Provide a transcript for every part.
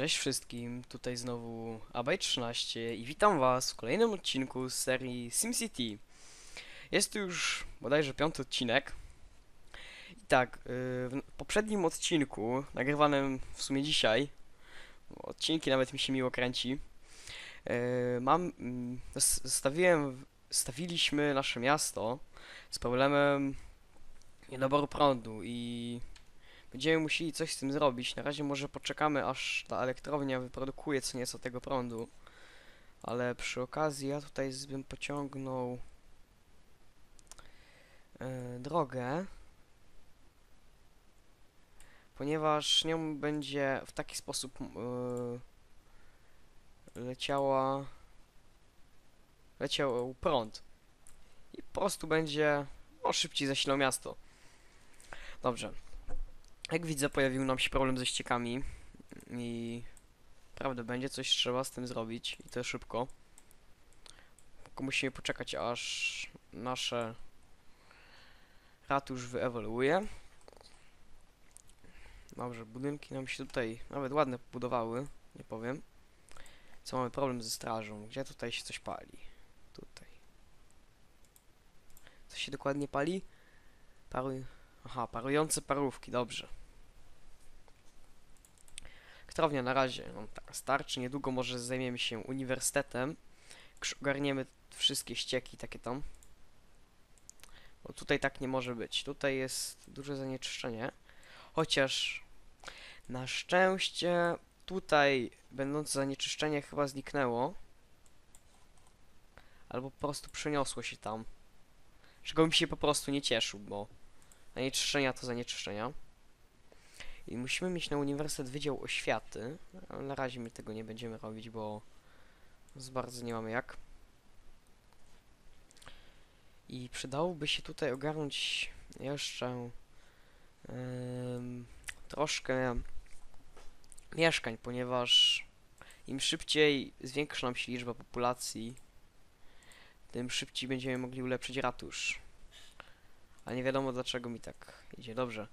Cześć wszystkim, tutaj znowu Abaj13 i witam was w kolejnym odcinku z serii SimCity. Jest to już bodajże piąty odcinek. I tak, yy, w poprzednim odcinku, nagrywanym w sumie dzisiaj, odcinki nawet mi się miło kręci, yy, mam, mm, zostawiłem, stawiliśmy nasze miasto z problemem niedoboru prądu i Będziemy musieli coś z tym zrobić. Na razie może poczekamy, aż ta elektrownia wyprodukuje co nieco tego prądu. Ale przy okazji ja tutaj bym pociągnął e, drogę. Ponieważ nią będzie w taki sposób e, leciała leciał prąd. I po prostu będzie no, szybciej zasilał miasto. Dobrze. Jak widzę, pojawił nam się problem ze ściekami i prawda, będzie coś trzeba z tym zrobić i to szybko. Tylko musimy poczekać, aż nasze ratusz wyewoluuje. Dobrze, budynki nam się tutaj nawet ładne pobudowały, nie powiem. Co mamy problem ze strażą? Gdzie tutaj się coś pali? Tutaj. Co się dokładnie pali? Paruj... Aha, parujące parówki, dobrze. Elektrownia na razie no, tak, starczy. Niedługo może zajmiemy się uniwersytetem. Ogarniemy wszystkie ścieki takie tam. Bo tutaj tak nie może być. Tutaj jest duże zanieczyszczenie. Chociaż na szczęście tutaj będące zanieczyszczenie chyba zniknęło. Albo po prostu przeniosło się tam. Czego bym się po prostu nie cieszył, bo zanieczyszczenia to zanieczyszczenia. I musimy mieć na Uniwersytet Wydział Oświaty, ale na razie my tego nie będziemy robić, bo z bardzo nie mamy jak. I przydałoby się tutaj ogarnąć jeszcze em, troszkę mieszkań, ponieważ im szybciej zwiększa nam się liczba populacji, tym szybciej będziemy mogli ulepszyć ratusz. A nie wiadomo dlaczego mi tak idzie. Dobrze.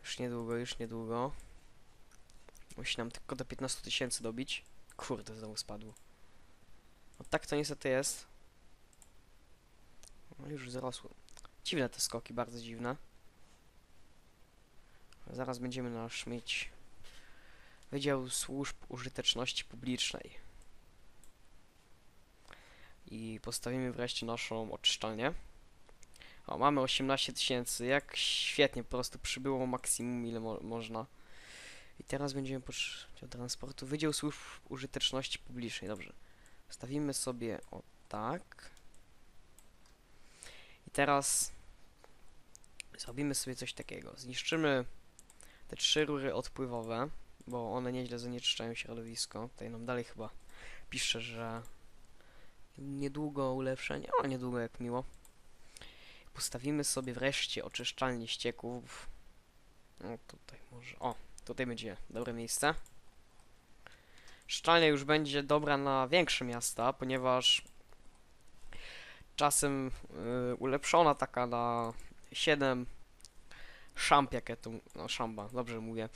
Już niedługo, już niedługo. Musi nam tylko do 15 tysięcy dobić. Kurde, znowu spadło. No tak to niestety jest. No już wzrosło. Dziwne te skoki, bardzo dziwne. Zaraz będziemy nasz mieć Wydział Służb Użyteczności Publicznej. I postawimy wreszcie naszą oczyszczalnię. O, mamy 18 tysięcy, jak świetnie, po prostu przybyło maksimum ile mo można. I teraz będziemy potrzebować transportu. Wydział Służb Użyteczności Publicznej, dobrze. Stawimy sobie o tak. I teraz zrobimy sobie coś takiego. Zniszczymy te trzy rury odpływowe, bo one nieźle zanieczyszczają środowisko. Tutaj nam dalej chyba pisze, że niedługo ulepszenie, o niedługo jak miło. Postawimy sobie wreszcie oczyszczalnię ścieków. No tutaj może. O, tutaj będzie dobre miejsce. Szczalnia już będzie dobra na większe miasta, ponieważ czasem y, ulepszona taka na 7 szamp, jakie tu, no szamba, dobrze mówię,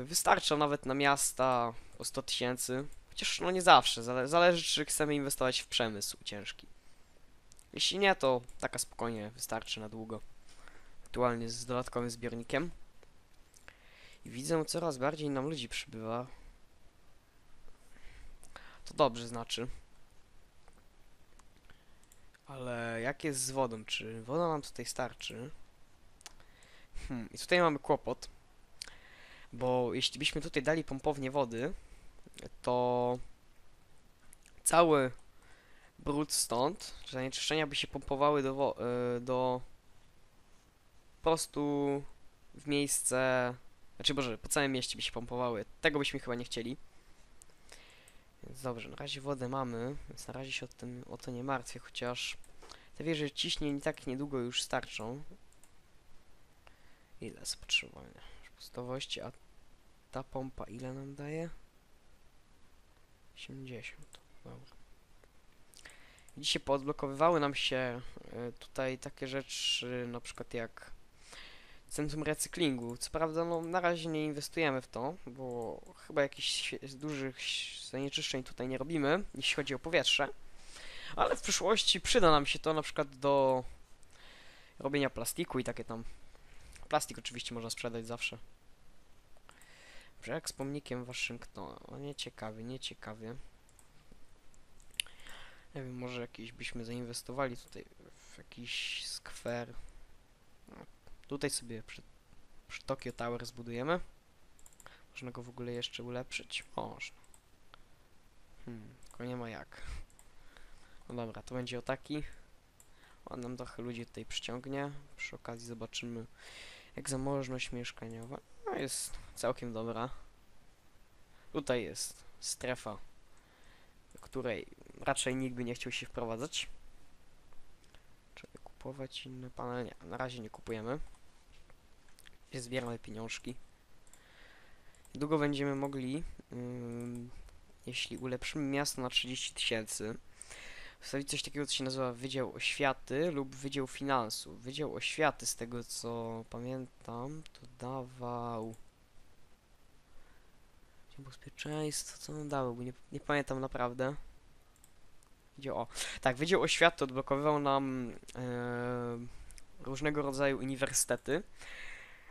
y, wystarcza nawet na miasta o 100 tysięcy, chociaż no nie zawsze, zale zależy czy chcemy inwestować w przemysł ciężki. Jeśli nie, to taka spokojnie wystarczy na długo. Aktualnie z dodatkowym zbiornikiem. I widzę, coraz bardziej nam ludzi przybywa. To dobrze znaczy. Ale jak jest z wodą? Czy woda nam tutaj starczy? Hmm, i tutaj mamy kłopot. Bo jeśli byśmy tutaj dali pompownię wody, to cały brud stąd, że zanieczyszczenia by się pompowały do, y, do po prostu w miejsce, znaczy Boże, po całym mieście by się pompowały. Tego byśmy chyba nie chcieli. Więc dobrze, na razie wodę mamy, więc na razie się o, tym, o to nie martwię, chociaż te wieże ciśnień i tak niedługo już starczą. Ile zapotrzebowania? Pustowości, a ta pompa ile nam daje? 80, dobra. Dzisiaj poodblokowywały nam się y, tutaj takie rzeczy, na przykład jak centrum recyklingu. Co prawda, no na razie nie inwestujemy w to, bo chyba jakichś dużych zanieczyszczeń tutaj nie robimy, jeśli chodzi o powietrze. Ale w przyszłości przyda nam się to na przykład do robienia plastiku i takie tam. Plastik oczywiście można sprzedać zawsze. Brzeg z pomnikiem Waszyngtona. O, nieciekawie, nieciekawie. Nie wiem, może jakiś byśmy zainwestowali tutaj w jakiś skwer. No, tutaj sobie przy, przy Tokyo Tower zbudujemy. Można go w ogóle jeszcze ulepszyć? Można. Hmm, tylko nie ma jak. No dobra, to będzie o taki. On nam trochę ludzi tutaj przyciągnie. Przy okazji zobaczymy, jak zamożność mieszkaniowa. No jest całkiem dobra. Tutaj jest strefa, której raczej nikt by nie chciał się wprowadzać. Trzeba kupować inne panele. Nie, na razie nie kupujemy. Zbieramy pieniążki. Długo będziemy mogli, ym, jeśli ulepszymy miasto na 30 tysięcy, wstawić coś takiego, co się nazywa Wydział Oświaty lub Wydział Finansów. Wydział Oświaty, z tego co pamiętam, to dawał... Wydział Bezpieczeństwa, co on dawał, bo nie, nie pamiętam naprawdę. Wydział, o, tak, Wydział Oświaty odblokowywał nam e, różnego rodzaju uniwersytety,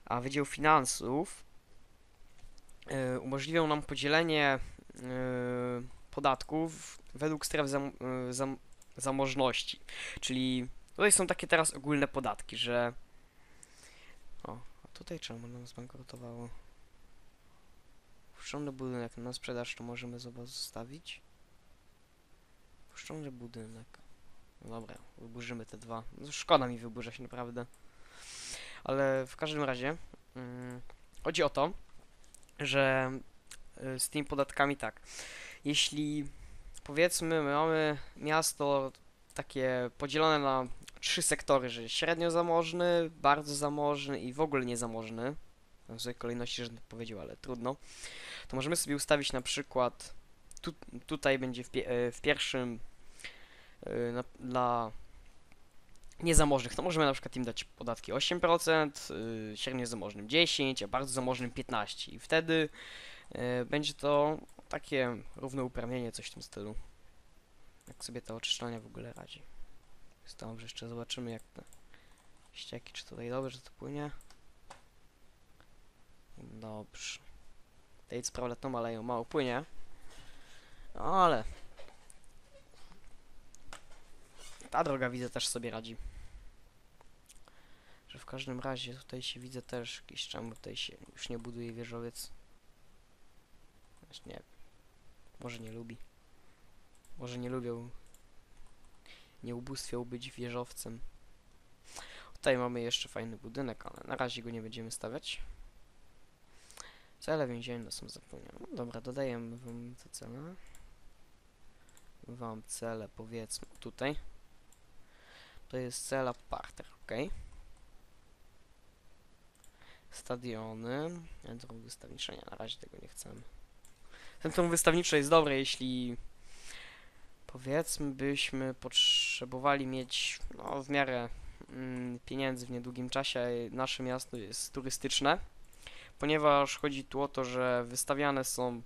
a Wydział Finansów e, umożliwiał nam podzielenie e, podatków według stref zam, e, zam, zamożności. Czyli tutaj są takie teraz ogólne podatki, że. O, a tutaj czemu nam zbankrutowało? Puszczony budynek na sprzedaż to możemy zostawić. Puszczony budynek. Dobra, wyburzymy te dwa. No, szkoda mi wyburzać naprawdę. Ale w każdym razie mm, chodzi o to, że y, z tymi podatkami tak. Jeśli powiedzmy my mamy miasto takie podzielone na trzy sektory, że średnio zamożny, bardzo zamożny i w ogóle niezamożny. W złej kolejności, że powiedział, ale trudno. To możemy sobie ustawić na przykład tu, tutaj będzie w, pie, w pierwszym na, dla niezamożnych, to możemy na przykład im dać podatki 8%, y, średnio zamożnym 10%, a bardzo zamożnym 15%. I wtedy y, będzie to takie równouprawnienie, coś w tym stylu. Jak sobie to oczyszczanie w ogóle radzi. Jest dobrze, jeszcze zobaczymy jak te ścieki, czy tutaj dobrze to płynie. Dobrze. Tej co prawda tą aleją mało płynie. No ale ta droga widzę też sobie radzi. Że w każdym razie tutaj się widzę też jakiś czemu tutaj się już nie buduje wieżowiec. Znaczy nie. Może nie lubi. Może nie lubią. Nie ubóstwiał być wieżowcem. Tutaj mamy jeszcze fajny budynek, ale na razie go nie będziemy stawiać. Cele więzienne są zapełnione. No dobra, dodajemy wam te cele. Wam cele powiedzmy tutaj. To jest cela parter, ok? Stadiony. Centrum wystawnicze, nie, na razie tego nie chcemy. Centrum wystawnicze jest dobre, jeśli powiedzmy byśmy potrzebowali mieć no, w miarę mm, pieniędzy w niedługim czasie. Nasze miasto jest turystyczne, ponieważ chodzi tu o to, że wystawiane są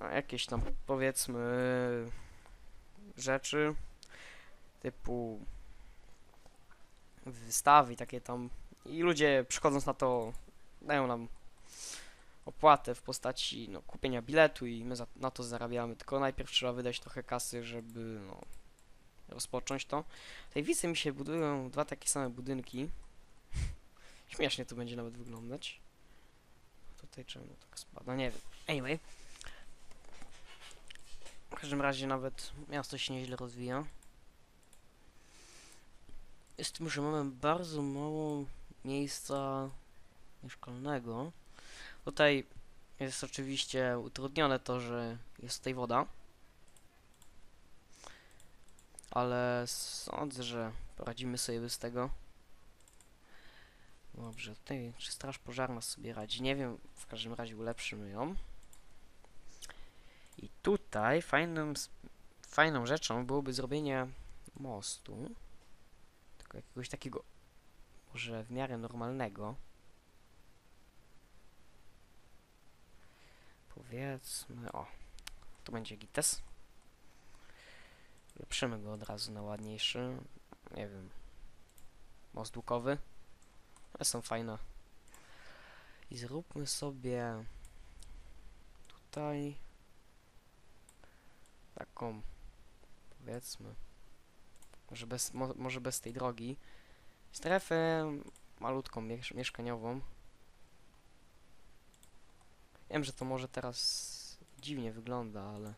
no, jakieś tam powiedzmy rzeczy typu wystawy i takie tam i ludzie przychodząc na to dają nam opłatę w postaci no, kupienia biletu i my za, na to zarabiamy, tylko najpierw trzeba wydać trochę kasy, żeby no, rozpocząć to. Tutaj widzę mi się budują dwa takie same budynki. Śmiesznie to będzie nawet wyglądać. Tutaj czemu tak spada? Nie wiem. Anyway. W każdym razie nawet miasto się nieźle rozwija. Z tym, że mamy bardzo mało miejsca mieszkalnego. Tutaj jest oczywiście utrudnione to, że jest tutaj woda. Ale sądzę, że poradzimy sobie bez tego. Dobrze, tutaj czy straż pożarna sobie radzi? Nie wiem, w każdym razie ulepszymy ją. I tutaj fajnym, fajną rzeczą byłoby zrobienie mostu. Jakiegoś takiego może w miarę normalnego. Powiedzmy, o, to będzie gites. Lepszymy go od razu na ładniejszy. Nie wiem. Most łukowy. One są fajne. I zróbmy sobie tutaj taką powiedzmy może bez, mo, może bez tej drogi strefę malutką miesz mieszkaniową wiem, że to może teraz dziwnie wygląda, ale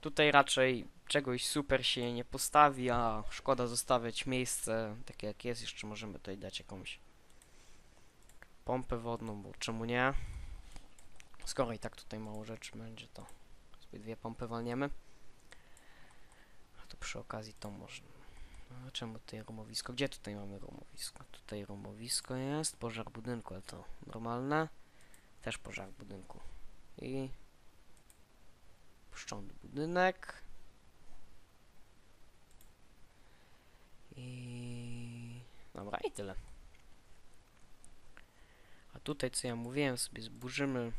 tutaj raczej czegoś super się nie postawi, a szkoda zostawiać miejsce takie jak jest, jeszcze możemy tutaj dać jakąś pompę wodną, bo czemu nie? Skoro i tak tutaj mało rzeczy będzie, to sobie dwie pompy walniemy. Przy okazji to można. A czemu tutaj rumowisko? Gdzie tutaj mamy rumowisko? Tutaj rumowisko jest, pożar budynku, ale to normalne. Też pożar budynku. I puszczony budynek. I dobra, i tyle. A tutaj, co ja mówiłem, sobie zburzymy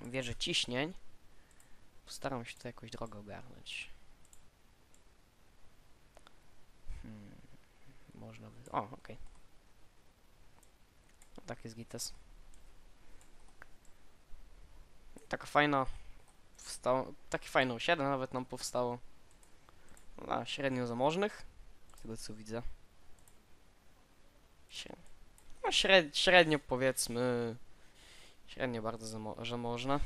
wieżę ciśnień. Postaram się to jakoś drogę ogarnąć. Można by... O, okej. No, tak jest gites. Taka fajna... Wstało, takie fajne osiedle nawet nam powstało. Dla średnio zamożnych. Z tego co widzę. No, śred, średnio powiedzmy... Średnio bardzo zamo zamożne.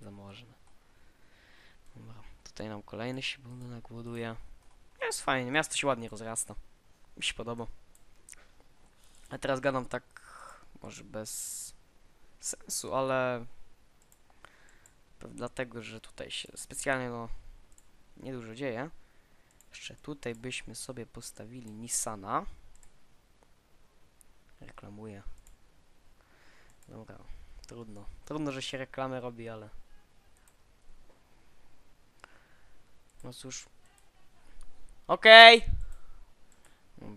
Zamożne. Dobra, tutaj nam kolejny się budynek buduje. Jest fajnie, miasto się ładnie rozrasta. Mi się podoba. A teraz gadam tak, może bez sensu, ale dlatego, że tutaj się specjalnie no niedużo dzieje. Jeszcze tutaj byśmy sobie postawili Nissana. Reklamuję. Dobra, trudno. Trudno, że się reklamy robi, ale... No cóż. Okej! No,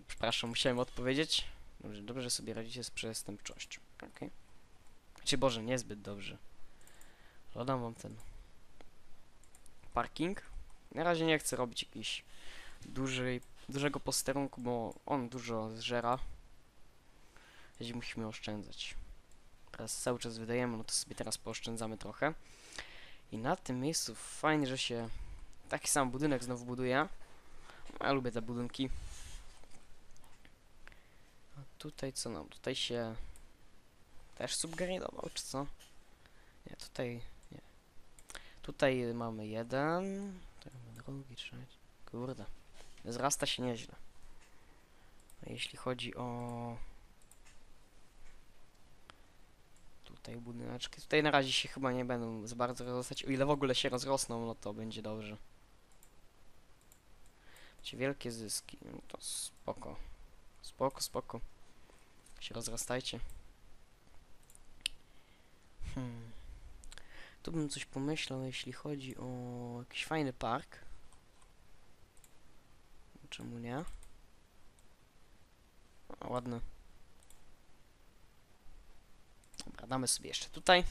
Przepraszam, musiałem odpowiedzieć. Dobrze, dobrze sobie radzicie z przestępczością. Okej. Czy Boże, niezbyt dobrze. Dodam wam ten parking. Na razie nie chcę robić jakiś dużej, dużego posterunku, bo on dużo zżera. Więc musimy oszczędzać. Teraz cały czas wydajemy, no to sobie teraz pooszczędzamy trochę. I na tym miejscu fajnie, że się taki sam budynek znowu buduje. Ja lubię te budynki. Tutaj co nam? Tutaj się też subgaridował, czy co? Nie, tutaj nie. Tutaj mamy jeden. Drugi, trzeci. Kurde. Zrasta się nieźle. A jeśli chodzi o tutaj budyneczki. Tutaj na razie się chyba nie będą za bardzo rozrastać. O ile w ogóle się rozrosną, no to będzie dobrze. Będzie wielkie zyski. No to spoko. Spoko, spoko. Się rozrastajcie. Hmm. Tu bym coś pomyślał, jeśli chodzi o jakiś fajny park. Czemu nie? O, ładny. Dobra, damy sobie jeszcze tutaj.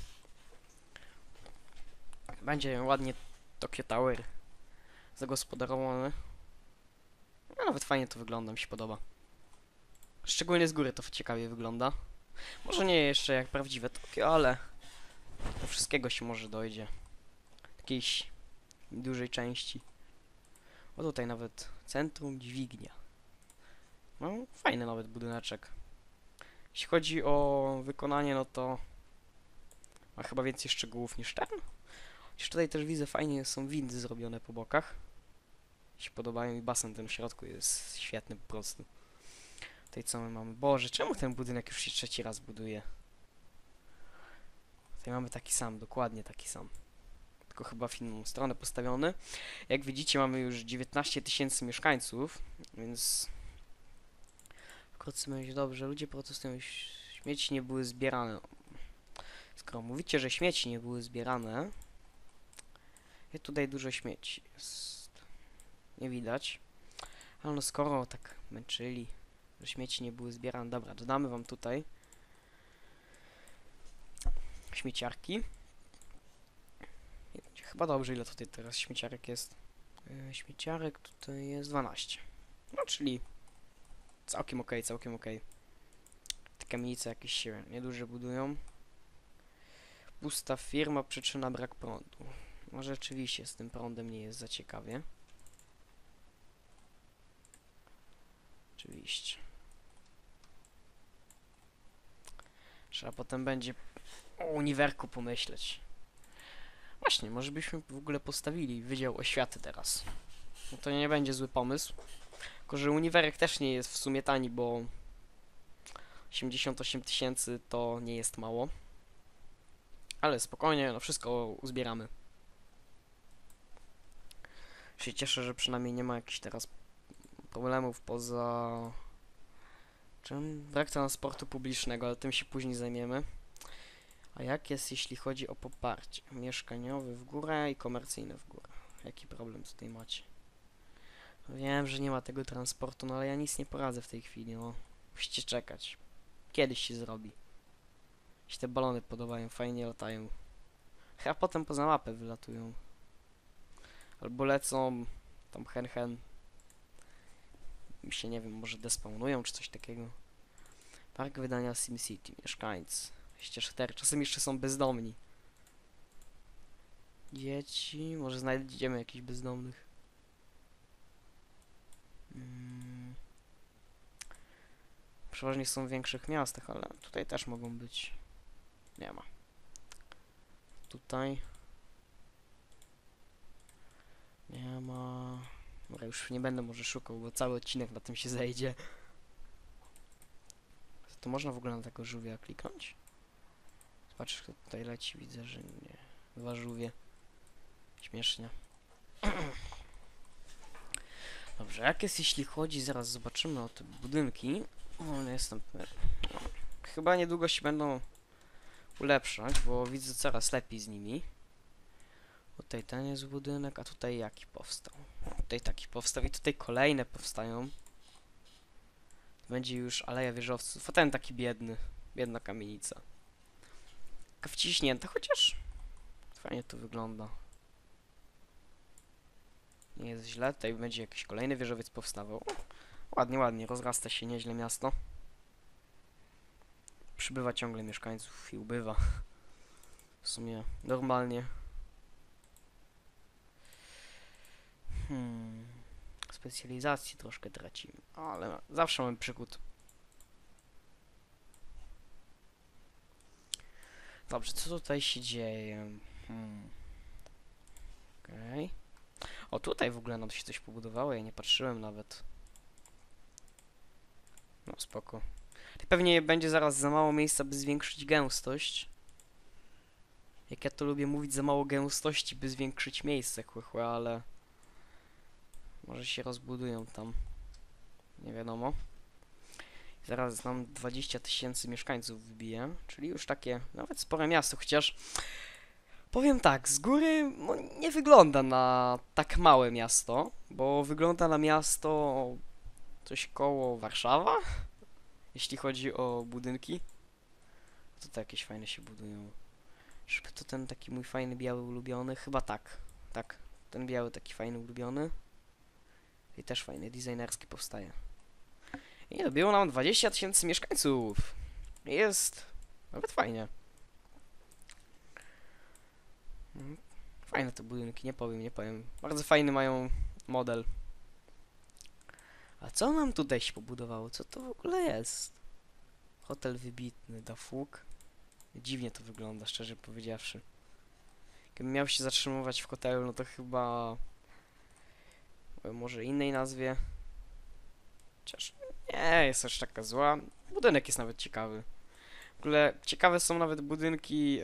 Będzie ładnie Tokyo Tower zagospodarowany. No, nawet fajnie to wygląda, mi się podoba. Szczególnie z góry to ciekawie wygląda. Może nie jeszcze jak prawdziwe Tokio, ale do wszystkiego się może dojdzie. Jakiejś dużej części. O tutaj nawet centrum dźwignia. No, fajny nawet budyneczek. Jeśli chodzi o wykonanie, no to ma chyba więcej szczegółów niż ten. Chociaż tutaj też widzę, fajnie są windy zrobione po bokach. Mi się podobają i basen ten w środku jest świetny po prostu. Tutaj co my mamy? Boże, czemu ten budynek już się trzeci raz buduje? Tutaj mamy taki sam, dokładnie taki sam. Tylko chyba w inną stronę postawiony. Jak widzicie mamy już 19 tysięcy mieszkańców, więc wkrótce będzie dobrze. Ludzie protestują, śmieci nie były zbierane. Skoro mówicie, że śmieci nie były zbierane, jest tutaj dużo śmieci. Jest. Nie widać. Ale no skoro tak męczyli, że śmieci nie były zbierane. Dobra, dodamy wam tutaj śmieciarki. Chyba dobrze, ile tutaj teraz śmieciarek jest. Yy, śmieciarek tutaj jest 12. No, czyli całkiem okej, całkiem okej. Te kamienice jakieś się nieduże budują. Pusta firma, przyczyna brak prądu. No rzeczywiście z tym prądem nie jest za ciekawie. Oczywiście. Trzeba potem będzie o uniwerku pomyśleć. Właśnie, może byśmy w ogóle postawili Wydział Oświaty teraz. No to nie będzie zły pomysł. Tylko, że uniwerek też nie jest w sumie tani, bo 88 tysięcy to nie jest mało. Ale spokojnie, no wszystko uzbieramy. Się cieszę, że przynajmniej nie ma jakichś teraz problemów poza czym? Brak transportu publicznego, ale tym się później zajmiemy. A jak jest, jeśli chodzi o poparcie? Mieszkaniowy w górę i komercyjny w górę. Jaki problem tutaj macie? Wiem, że nie ma tego transportu, no ale ja nic nie poradzę w tej chwili, no. Musicie czekać. Kiedyś się zrobi. Się te balony podobają, fajnie latają. Chyba potem poza mapę wylatują. Albo lecą tam hen hen. Się nie wiem, może despawnują czy coś takiego. Park wydania SimCity, mieszkańcy. 24, czasem jeszcze są bezdomni. Dzieci, może znajdziemy jakichś bezdomnych. Mm. Przeważnie są w większych miastach, ale tutaj też mogą być. Nie ma. Tutaj. Nie ma. Dobra, już nie będę może szukał, bo cały odcinek na tym się zejdzie. To można w ogóle na tego żółwia kliknąć? Zobacz, kto tutaj leci, widzę, że nie. Dwa żółwie. Śmiesznie. Dobrze, jak jest jeśli chodzi, zaraz zobaczymy o te budynki. O, nie jestem Chyba niedługo się będą ulepszać, bo widzę coraz lepiej z nimi. Tutaj ten jest budynek, a tutaj jaki powstał? Tutaj taki powstał i tutaj kolejne powstają. Będzie już aleja wieżowców, a ten taki biedny. Biedna kamienica. Taka wciśnięta, chociaż fajnie to wygląda. Nie jest źle, tutaj będzie jakiś kolejny wieżowiec powstawał. Ładnie, ładnie, rozrasta się nieźle miasto. Przybywa ciągle mieszkańców i ubywa. W sumie normalnie. Hmm. Specjalizacji troszkę tracimy, ale zawsze mamy przykład. Dobrze, co tutaj się dzieje? Hmm. Okej. O, tutaj w ogóle nam się coś pobudowało, ja nie patrzyłem nawet. No, spoko. Pewnie będzie zaraz za mało miejsca, by zwiększyć gęstość. Jak ja to lubię mówić, za mało gęstości, by zwiększyć miejsce, chłychłe, ale... Może się rozbudują tam. Nie wiadomo. Zaraz nam 20 tysięcy mieszkańców wybije, czyli już takie nawet spore miasto, chociaż powiem tak, z góry no, nie wygląda na tak małe miasto, bo wygląda na miasto coś koło Warszawa, jeśli chodzi o budynki. To jakieś fajne się budują. Czyżby to ten taki mój fajny biały ulubiony? Chyba tak, tak, ten biały taki fajny ulubiony. I też fajny, designerski powstaje. I dobiło nam 20 tysięcy mieszkańców. Jest nawet fajnie. Mm, Fajne te budynki, nie powiem, nie powiem. Bardzo fajny mają model. A co nam tutaj się pobudowało? Co to w ogóle jest? Hotel wybitny, Dafuk. Dziwnie to wygląda, szczerze powiedziawszy. Gdybym miał się zatrzymywać w hotelu, no to chyba... e, Może innej nazwie. Chociaż nie jest aż taka zła. Budynek jest nawet ciekawy. W ogóle ciekawe są nawet budynki yy,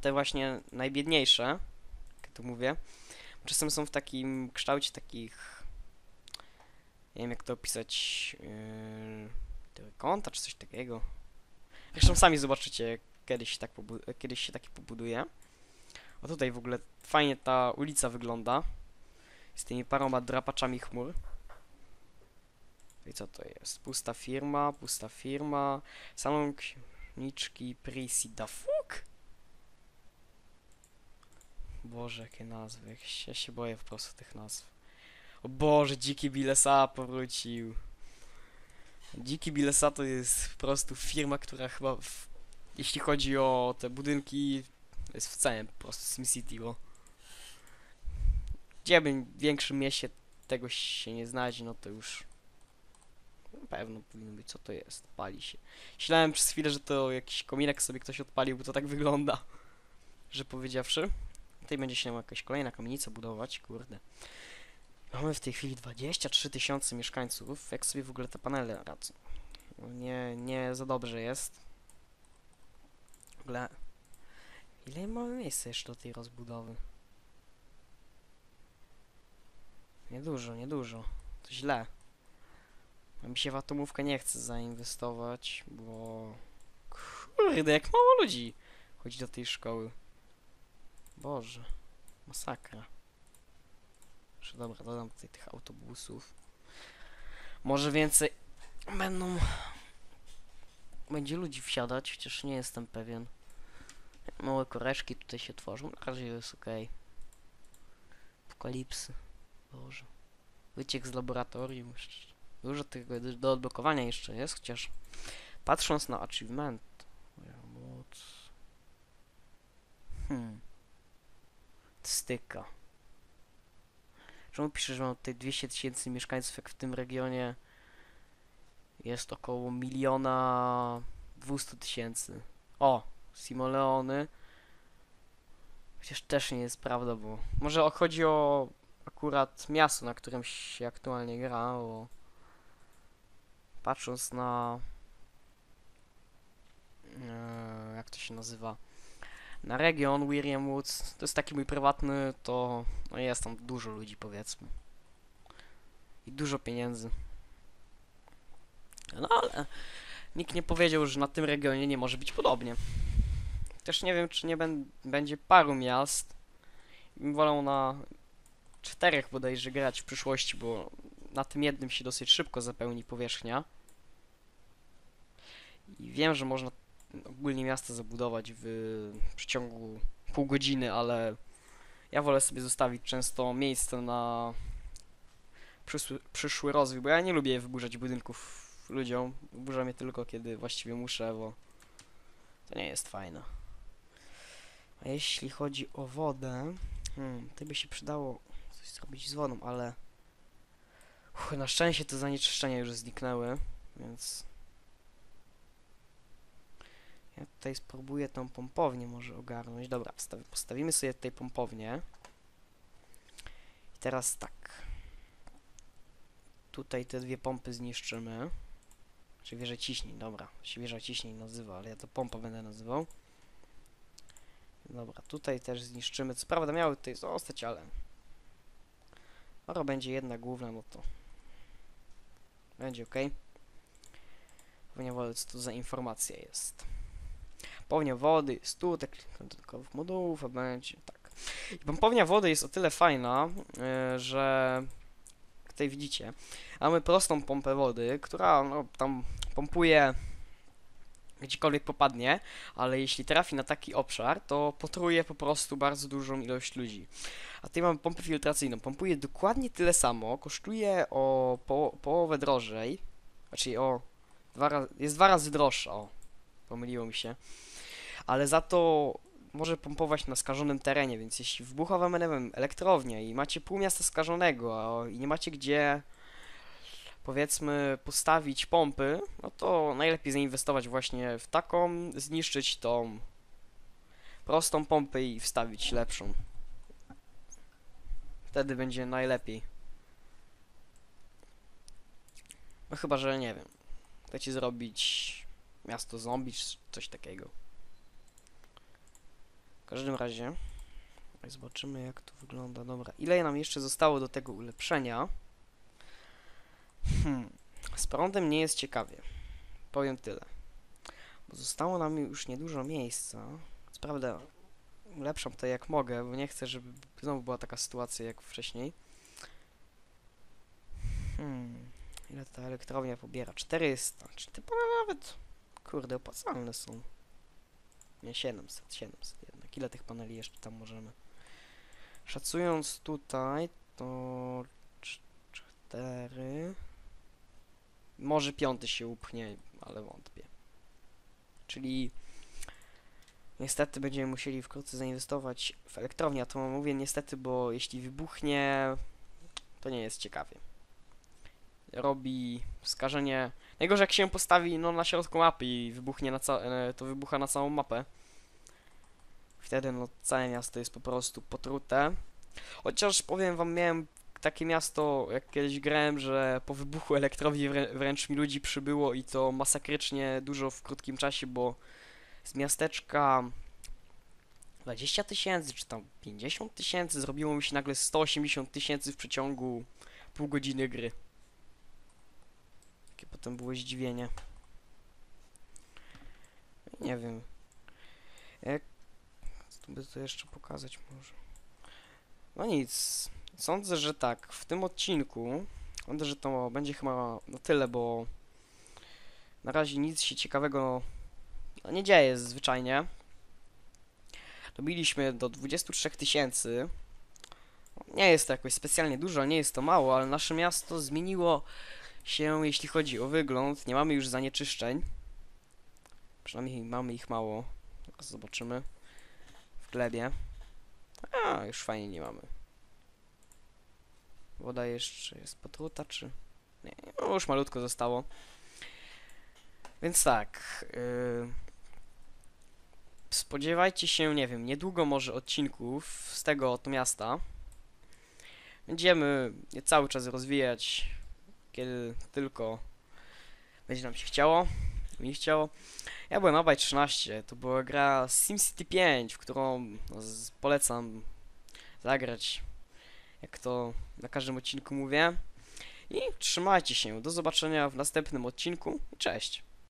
te właśnie najbiedniejsze, jak to mówię. Czasem są w takim kształcie takich nie wiem jak to opisać yy, trójkąta czy coś takiego. Zresztą sami zobaczycie kiedyś, tak kiedyś się taki pobuduje. O tutaj w ogóle fajnie ta ulica wygląda z tymi paroma drapaczami chmur. I co to jest? Pusta firma, pusta firma. Salon księżniczki Prissy da fuck? Boże, jakie nazwy. Ja się boję po prostu tych nazw. O Boże, Dziki Bilesa powrócił. Dziki Bilesa to jest po prostu firma, która chyba, w, jeśli chodzi o te budynki, jest w całym po prostu SimCity, bo gdzie by w większym mieście tego się nie znaleźć, no to już na pewno powinno być, co to jest, pali się. Myślałem przez chwilę, że to jakiś kominek sobie ktoś odpalił, bo to tak wygląda, że powiedziawszy. Tutaj będzie się jakaś kolejna kamienica budować, kurde. Mamy w tej chwili 23 tysiące mieszkańców. Jak sobie w ogóle te panele radzą? Nie, nie za dobrze jest. W ogóle... Ile mamy miejsca jeszcze do tej rozbudowy? Niedużo, niedużo. To źle. A mi się w atomówkę nie chce zainwestować, bo... Kurde, jak mało ludzi chodzi do tej szkoły. Boże. Masakra. Jeszcze dobra, dodam tutaj tych autobusów. Może więcej będą... Będzie ludzi wsiadać, chociaż nie jestem pewien. Małe koreczki tutaj się tworzą, na razie jest okej. Apokalipsy. Boże. Wyciek z laboratorium. Dużo tego do odblokowania jeszcze jest, chociaż patrząc na achievement. Moja moc. Hmm. Styka. Czemu pisze, że mam tutaj 200 tysięcy mieszkańców, jak w tym regionie jest około miliona 200 tysięcy. O, Simoleony. Chociaż też nie jest prawda, bo może chodzi o akurat miasto, na którym się aktualnie gra, bo patrząc na e, jak to się nazywa na region William Woods, to jest taki mój prywatny, to no jest tam dużo ludzi powiedzmy i dużo pieniędzy. No ale nikt nie powiedział, że na tym regionie nie może być podobnie. Też nie wiem, czy nie będzie paru miast. Wolał na czterech bodajże grać w przyszłości, bo na tym jednym się dosyć szybko zapełni powierzchnia. I wiem, że można ogólnie miasto zabudować w przeciągu pół godziny, ale ja wolę sobie zostawić często miejsce na przyszły, przyszły rozwój, bo ja nie lubię wyburzać budynków ludziom. Wyburzam je tylko, kiedy właściwie muszę, bo to nie jest fajne. A jeśli chodzi o wodę, hmm, to by się przydało zrobić z ale Uch, na szczęście te zanieczyszczenia już zniknęły, więc ja tutaj spróbuję tą pompownię może ogarnąć. Dobra, postawimy sobie tutaj pompownię. I teraz tak. Tutaj te dwie pompy zniszczymy. Czy wieżę ciśnień, dobra. Się wieża ciśnień nazywa, ale ja to pompa będę nazywał. Dobra, tutaj też zniszczymy. Co prawda miały tutaj zostać, ale... Skoro będzie jedna główna, no to... Będzie ok. Pownia wody, to za informacja jest. Pompownia wody jest tu, tak dodatkowych modułów, a będzie tak. I wody jest o tyle fajna, yy, że tutaj widzicie, mamy prostą pompę wody, która no, tam pompuje gdziekolwiek popadnie, ale jeśli trafi na taki obszar, to potruje po prostu bardzo dużą ilość ludzi. A tutaj mamy pompę filtracyjną. Pompuje dokładnie tyle samo, kosztuje o po, połowę drożej, znaczy o dwa razy, jest dwa razy droższa, o, pomyliło mi się, ale za to może pompować na skażonym terenie, więc jeśli wybucha wam, elektrownia i macie pół miasta skażonego a, i nie macie gdzie powiedzmy postawić pompy, no to najlepiej zainwestować właśnie w taką, zniszczyć tą prostą pompę i wstawić lepszą. Wtedy będzie najlepiej. No chyba, że nie wiem. Chcecie zrobić miasto zombie czy coś takiego. W każdym razie zobaczymy jak to wygląda. Dobra, ile nam jeszcze zostało do tego ulepszenia? Hmm. Z prądem nie jest ciekawie. Powiem tyle. Bo zostało nam już niedużo miejsca. Co prawda to jak mogę, bo nie chcę, żeby znowu była taka sytuacja jak wcześniej. Hmm. Ile ta elektrownia pobiera? 400. Czy pole nawet, kurde, opłacalne są. Nie, 700, 700 jednak. Ile tych paneli jeszcze tam możemy? Szacując tutaj, to 4. Może piąty się upchnie, ale wątpię. Czyli niestety będziemy musieli wkrótce zainwestować w elektrownię. A to mówię niestety, bo jeśli wybuchnie, to nie jest ciekawie. Robi skażenie. Najgorzej jak się postawi no, na środku mapy i wybuchnie na e, to wybucha na całą mapę. Wtedy no całe miasto jest po prostu potrute. Chociaż powiem wam, miałem takie miasto, jak kiedyś grałem, że po wybuchu elektrowni wrę- wręcz mi ludzi przybyło i to masakrycznie dużo w krótkim czasie, bo z miasteczka 20 tysięcy, czy tam 50 tysięcy, zrobiło mi się nagle 180 tysięcy w przeciągu pół godziny gry. Takie potem było zdziwienie. Nie wiem. Jak... Co by to jeszcze pokazać może? No nic. Sądzę, że tak, w tym odcinku sądzę, że to będzie chyba na tyle, bo na razie nic się ciekawego nie dzieje zwyczajnie. Dobiliśmy do 23 tysięcy. Nie jest to jakoś specjalnie dużo, nie jest to mało, ale nasze miasto zmieniło się, jeśli chodzi o wygląd. Nie mamy już zanieczyszczeń. Przynajmniej mamy ich mało. Zobaczymy. W glebie. A, już fajnie nie mamy. Woda jeszcze jest potruta, czy... Nie, no już malutko zostało. Więc tak. Yy... Spodziewajcie się, nie wiem, niedługo może odcinków z tego oto miasta. Będziemy je cały czas rozwijać, kiedy tylko będzie nam się chciało. Mi chciało. Ja byłem Abaj 13, to była gra SimCity 5, w którą no, polecam zagrać, jak to na każdym odcinku mówię. I trzymajcie się, do zobaczenia w następnym odcinku cześć!